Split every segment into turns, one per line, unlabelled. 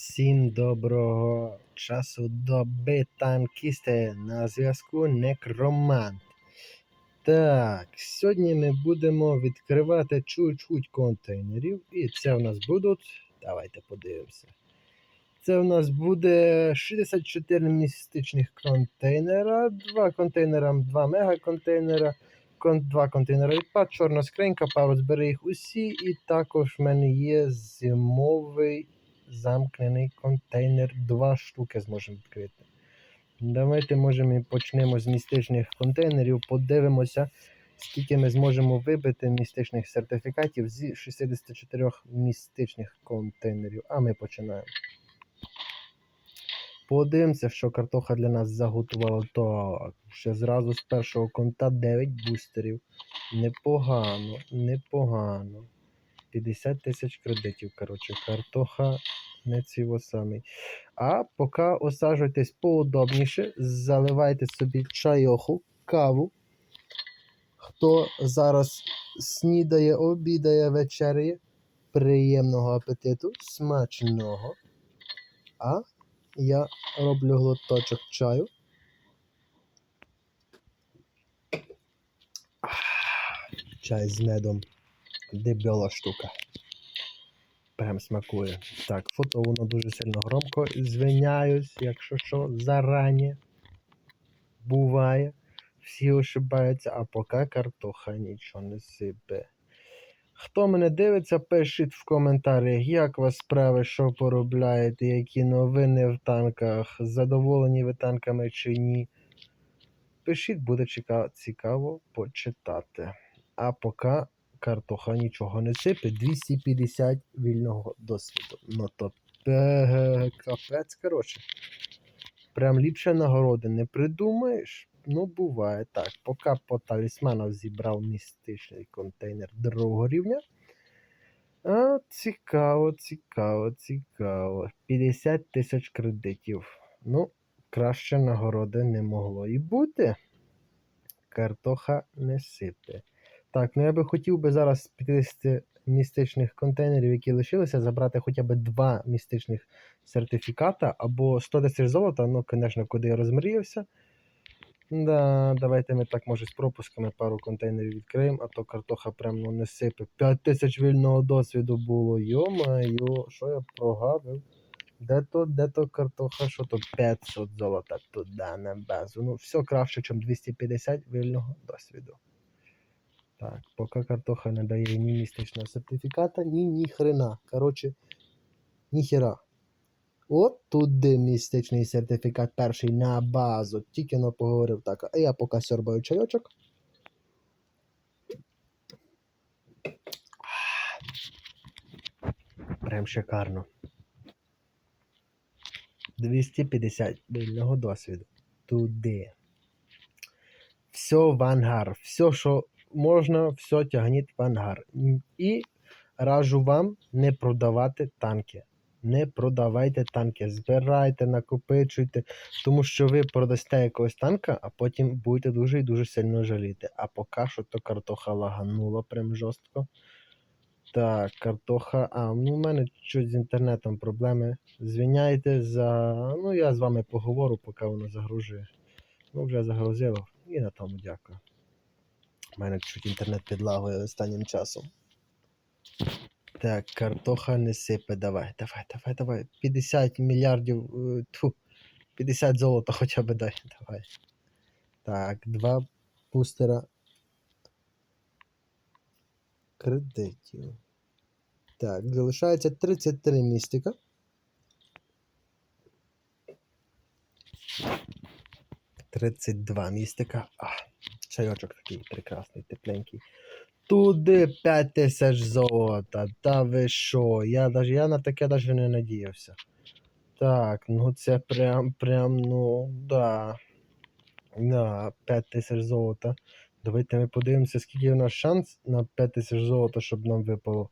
Всім доброго часу доби танкісти на зв'язку Некромант. Так, сьогодні ми будемо відкривати чуть-чуть контейнерів. І це у нас будуть. Давайте подивимося. Це у нас буде 64 містичних контейнера, 2 контейнера, 2 мегаконтейнера, кон, 2 контейнера відпад, чорна скринька, пару збери їх усі. І також в мене є зимовий замкнений контейнер. Два штуки зможемо відкрити. Давайте можемо і почнемо з містичних контейнерів. Подивимося, скільки ми зможемо вибити містичних сертифікатів зі 64 містичних контейнерів. А ми починаємо. Подивимося, що картоха для нас заготувала. Так, ще зразу з першого конта 9 бустерів. Непогано, непогано. 50 тисяч кредитів. Коротше, картоха не цього самий. А поки осаджуйтесь поудобніше, заливайте собі чайоху, каву. Хто зараз снідає, обідає, вечеряє, приємного апетиту, смачного. А я роблю глоточок чаю. Чай з медом. Дебела штука. Прям смакує. Так, фото воно дуже сильно громко. Звиняюсь, якщо що, зарані. Буває. Всі ошибаються, а поки картоха нічого не сипе. Хто мене дивиться, пишіть в коментарях, як вас справи, що поробляєте, які новини в танках, задоволені ви танками чи ні. Пишіть, буде цікаво почитати. А поки картоха нічого не сипе, 250 вільного досвіду. Ну то капець, коротше. Прям ліпше нагороди не придумаєш. Ну, буває так. Поки по талісманах зібрав містичний контейнер другого рівня. А, цікаво, цікаво, цікаво. 50 тисяч кредитів. Ну, краще нагороди не могло і бути. Картоха не сипе. Так, ну я би хотів би зараз з 50 містичних контейнерів, які лишилися, забрати хоча б два містичних сертифіката або 100 тисяч золота. Ну, звісно, куди я розмріявся. Да, давайте ми так, може, з пропусками пару контейнерів відкриємо, а то картоха прям ну, не сипе. 5 тисяч вільного досвіду було. Йо-майо, що я прогавив? Де то, де то картоха, що то 500 золота туди на базу. Ну, все краще, ніж 250 вільного досвіду. Так, поки картоха не дає ні містичного сертифіката, ні ні хрена. Коротше, ніхера. От туди містичний сертифікат перший на базу. Тільки но поговорив так. А я поки сьорбаю чайочок. Прям шикарно. 250 вільного досвіду. Туди. Все в ангар. Все, що можна, все тягніть в ангар. І раджу вам не продавати танки. Не продавайте танки, збирайте, накопичуйте, тому що ви продасте якогось танка, а потім будете дуже і дуже сильно жаліти. А поки що то картоха лаганула прям жорстко. Так, картоха. А, ну у мене щось з інтернетом проблеми. Звіняйте за. Ну, я з вами поговорю, поки воно загружує. Ну, вже загрузило. І на тому дякую. У мене чуть інтернет підлагує останнім часом. Так, картоха не сипе. Давай, давай, давай, давай. 50 мільярдів. е, Тьфу, 50 золота хоча б дай. Давай. Так, два бустера кредитів. Так, залишається 33 містика. Тридцять два містика. А, чайочок такий прекрасний, тепленький. Туди 5 тисяч золота. Та ви що? Я, даже, я на таке навіть не надіявся. Так, ну це прям, прям, ну, да. Да, 5 тисяч золота. Давайте ми подивимося, скільки у нас шанс на 5 тисяч золота, щоб нам випало.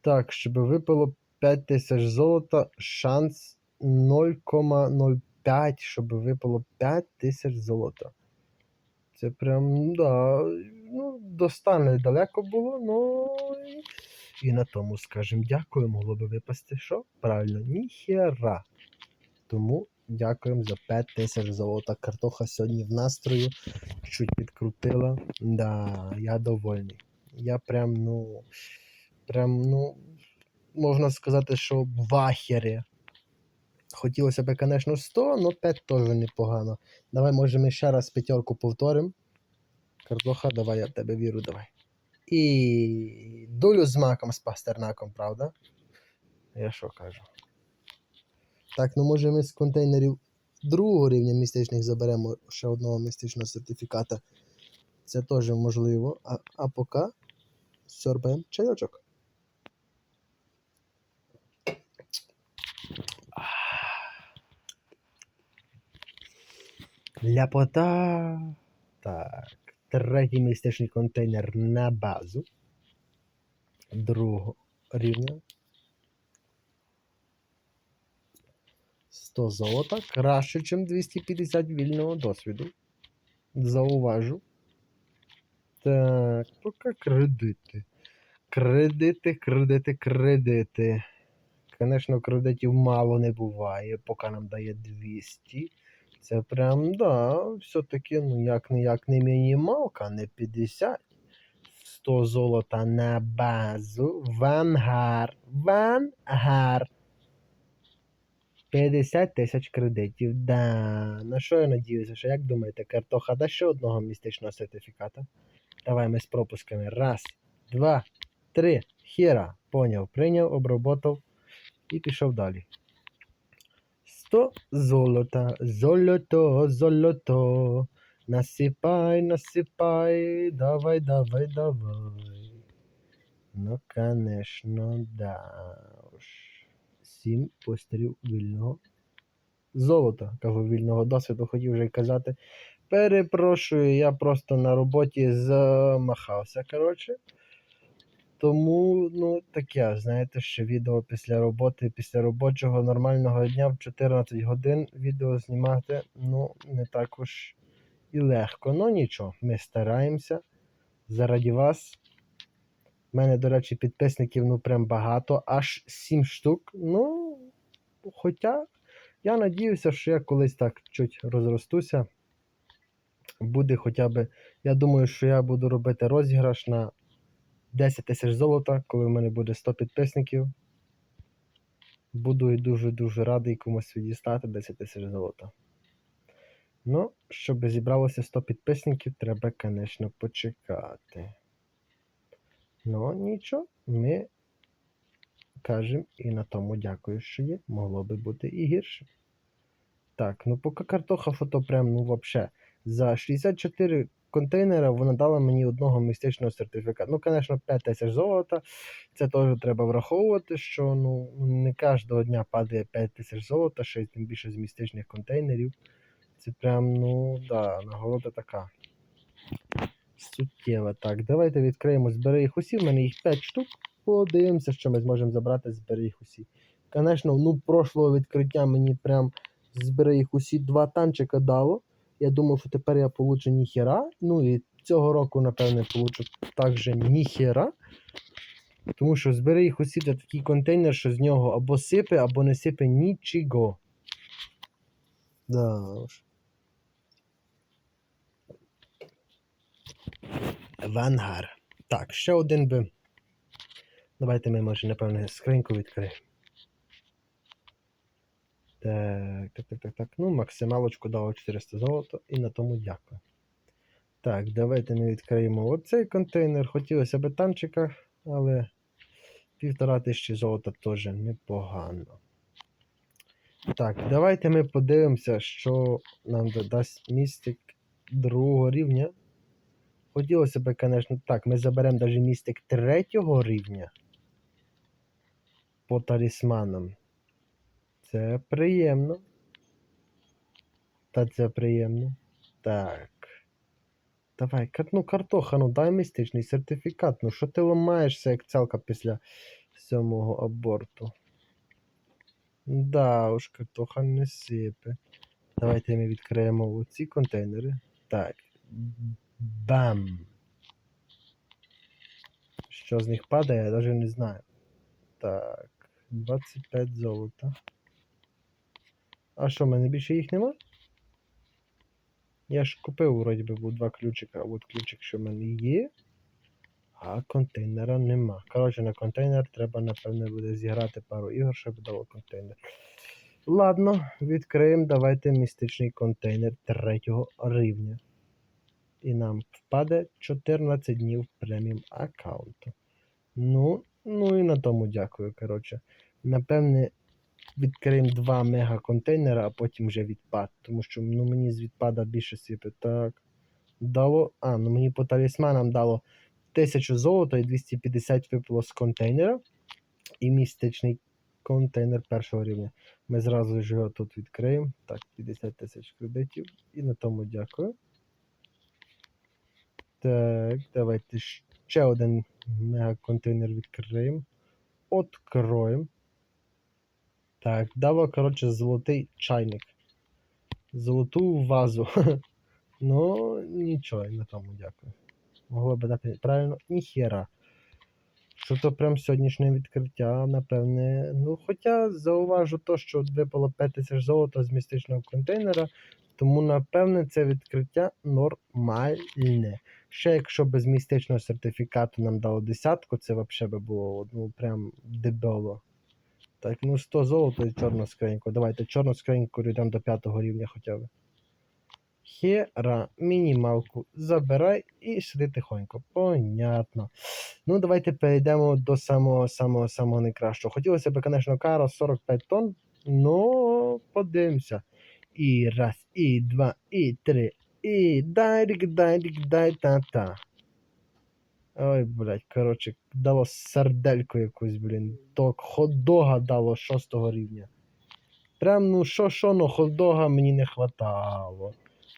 Так, щоб випало 5 тисяч золота, шанс 0,05, щоб випало 5 тисяч золота. Це прям, да, ну, до 100 недалеко було, ну. і на тому скажемо дякую. Могло би випасти що? Правильно, ніхера. Тому дякуємо за 5 тисяч золота. Картоха сьогодні в настрою. Чуть підкрутила. Да, я довольний. Я прям, ну. Прям, ну. Можна сказати, що в ахері. Хотілося б, звісно, 100, але 5 теж непогано. Давай, може, ми ще раз п'ятерку повторимо. Картоха, давай я в тебе вірю, давай. І долю з маком з пастернаком, правда? Я що кажу? Так, ну може ми з контейнерів другого рівня містичних заберемо ще одного містичного сертифіката. Це теж можливо. А, а поки сьорбаємо чайочок. Ляпота. Так. Третій містичний контейнер на базу. Другого рівня. 100 золота. Краще, ніж 250 вільного досвіду. Зауважу. Так, поки кредити. Кредити, кредити, кредити. Звісно, кредитів мало не буває, поки нам дає 200. Це прям, да, все-таки, ну як не мінімалка, не 50. 100 золота на базу. Вангар. Вангар. 50 тисяч кредитів. Да. На що я надіюся? Що як думаєте, картоха дасть ще одного містичного сертифіката? Давай ми з пропусками. Раз, два, три. Хіра. Поняв, прийняв, обработав і пішов далі. 100 золота, золото, золото. Насипай, насипай, давай, давай, давай. Ну, конечно, да уж. Сім пострів вільного золота. Кажу, вільного досвіду, хотів вже казати. Перепрошую, я просто на роботі замахався, коротше. Тому, ну, таке, знаєте, що відео після роботи, після робочого нормального дня в 14 годин відео знімати, ну, не так уж і легко. Ну нічого, ми стараємося. Заради вас. У мене, до речі, підписників ну прям багато, аж 7 штук. Ну, хоча я надіюся, що я колись так чуть розростуся. Буде хоча б. Я думаю, що я буду робити розіграш на 10 тисяч золота, коли в мене буде 100 підписників. Буду і дуже-дуже радий комусь відістати 10 тисяч золота. Ну, щоб зібралося 100 підписників, треба, звісно, почекати. Ну, нічого, ми кажемо і на тому дякую, що є. Могло би бути і гірше. Так, ну поки картоха фото прям, ну взагалі, за 64 контейнера вона дала мені одного містичного сертифікату. Ну, звісно, 5 тисяч золота. Це теж треба враховувати, що ну, не кожного дня падає 5 тисяч золота, ще й тим більше з містичних контейнерів. Це прям, ну, да, нагорода така. Суттєва. Так, давайте відкриємо збери їх усі. У мене їх 5 штук. Подивимося, що ми зможемо забрати збери їх усі. Звісно, ну, прошлого відкриття мені прям збери їх усі два танчика дало. Я думав, що тепер я получу ніхера. Ну і цього року, напевне, получу також ніхера. Тому що збери їх усі це такий контейнер, що з нього або сипе, або не сипе нічого. Да уж. Вангар. Так, ще один би. Давайте ми, може, напевне, скриньку відкриємо. Так, так, так, так, так. Ну, максималочку дало 400 золота і на тому дякую. Так, давайте ми відкриємо оцей контейнер. Хотілося б танчика, але півтора тисячі золота теж непогано. Так, давайте ми подивимося, що нам додасть містик другого рівня. Хотілося б, звісно, так, ми заберемо навіть містик третього рівня по талісманам. Це приємно. Та це приємно. Так. Давай, ну картоха, ну дай містичний сертифікат. Ну що ти ламаєшся, як цялка після сьомого аборту? Да, уж картоха не сипе. Давайте ми відкриємо оці контейнери. Так. Бам. що з них падає, я навіть не знаю. Так, 25 золота. А що, в мене більше їх нема? Я ж купив, вроді би, був два ключика, а от ключик, що в мене є. А контейнера нема. Коротше, на контейнер треба, напевне, буде зіграти пару ігор, щоб дало контейнер. Ладно, відкриємо. Давайте містичний контейнер третього рівня. І нам впаде 14 днів преміум аккаунту. Ну, ну і на тому дякую. Коротше. Напевне, відкриємо два мега контейнера, а потім вже відпад. Тому що ну, мені з відпада більше сипе. Так. Дало. А, ну мені по талісманам дало 1000 золота і 250 випало з контейнера. І містичний контейнер першого рівня. Ми зразу ж його тут відкриємо. Так, 50 тисяч кредитів. І на тому дякую. Так, давайте ще один мега-контейнер відкриємо. Откроємо. Так, дало, коротше, золотий чайник. Золоту вазу. ну, нічого, на тому дякую. Могло би дати правильно, ніхера. Що то прям сьогоднішнє відкриття, напевне. Ну, хоча зауважу то, що випало 5 тисяч золота з містичного контейнера, тому напевне це відкриття нормальне. Ще якщо без містичного сертифікату нам дало десятку, це взагалі би було ну, прям дебело. Так, ну 100 золота і чорну скриньку. Давайте чорну скриньку йдемо до п'ятого рівня хоча б. Хера, мінімалку забирай і сиди тихонько. Понятно. Ну, давайте перейдемо до самого самого самого найкращого. Хотілося б, звісно, каро 45 тонн, ну подивимося. І раз, і два, і три, і дайрік, дайрік, дай та-та. Ой, блядь, коротше, дало сердельку якусь, блін. То хот-дога дало шостого рівня. Прям, ну що, що, ну хот-дога мені не хватало.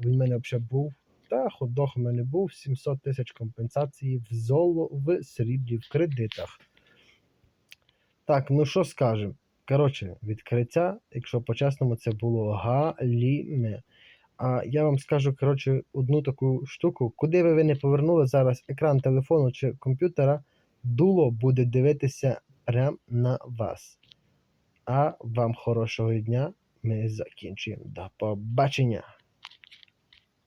Він в мене взагалі був. Та, хот-дог у мене був 700 тисяч компенсації в золо, в сріблі, в кредитах. Так, ну що скажемо? Коротше, відкриття, якщо по-чесному, це було галіме. А я вам скажу, коротше, одну таку штуку. Куди би ви не повернули зараз екран телефону чи комп'ютера, дуло буде дивитися прямо на вас. А вам хорошого дня. Ми закінчуємо. До побачення!